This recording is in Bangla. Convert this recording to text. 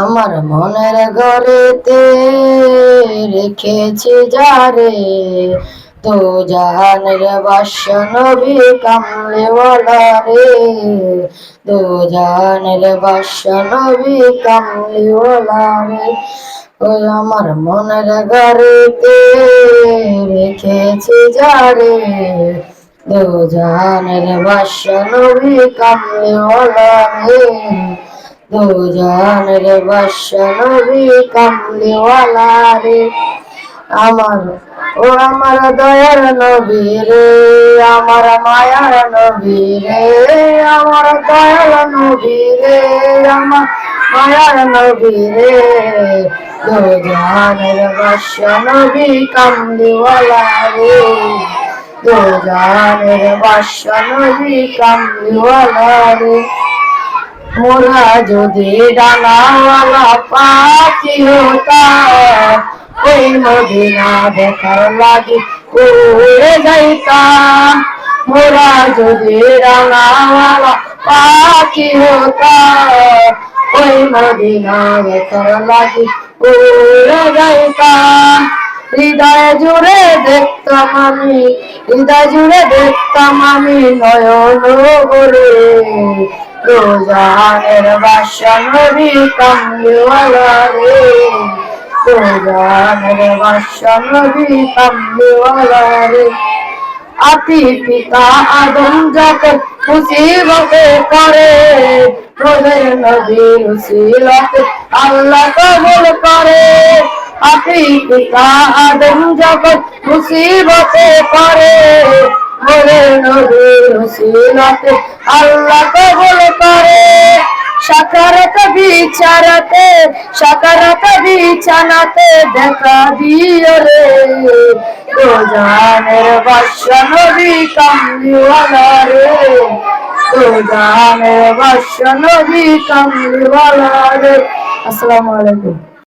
আমার মনের ঘরেতে রেখেছি যারে। তো জাহানের বাস্য নবী কামলেওয়ালা রে তো জাহানের বাস্য নবী কামলেওয়ালা রে ওই আমার মনের ঘরেতে রেখেছি যারে। তো জাহানের বাস্য নবী কামলেওয়ালা রে দো জাহানের বাদশা নবী কামলিওয়ালা রে। আমার ও আমার দয়ার নবী রে, আমার মায়ার নবী রে, আমার দয়ার নবী রে, আমার মায়ার নবী রে। দো জাহানের বাদশা নবী কামলিওয়ালা রে দো জাহানের বাদশা নবী কামলিওয়ালা রে। মোরা যদি ডানাওয়ালা পাখি হতাম ওই মদিনা দেখার লাগে উড়ে যাইতাম মোরা যদি ডানাওয়ালা পাখি হতাম ওই মদিনা দেখার লাগে উড়ে যাইতাম হৃদয় জুড়ে দেখতাম আমি হৃদয় জুড়ে দেখতাম আমি নয়ন বলে রোজানের বাসা রে রোজানের বাসা রে আতি পিতা আদম যখন করে আল্লাহ কবুল পিতা আদম যখন মুসিবতে করে বলে নবীর আল্লাহ কবুল করে। সাকারত বিচারতে, সাকারত বিছানাতে দেখা দিও রে। তো জানের বাদশা নবী কামলিওয়ালা রে। তো জানের বাদশা নবী কামলিওয়ালা রে। আসসালামু আলাইকুম।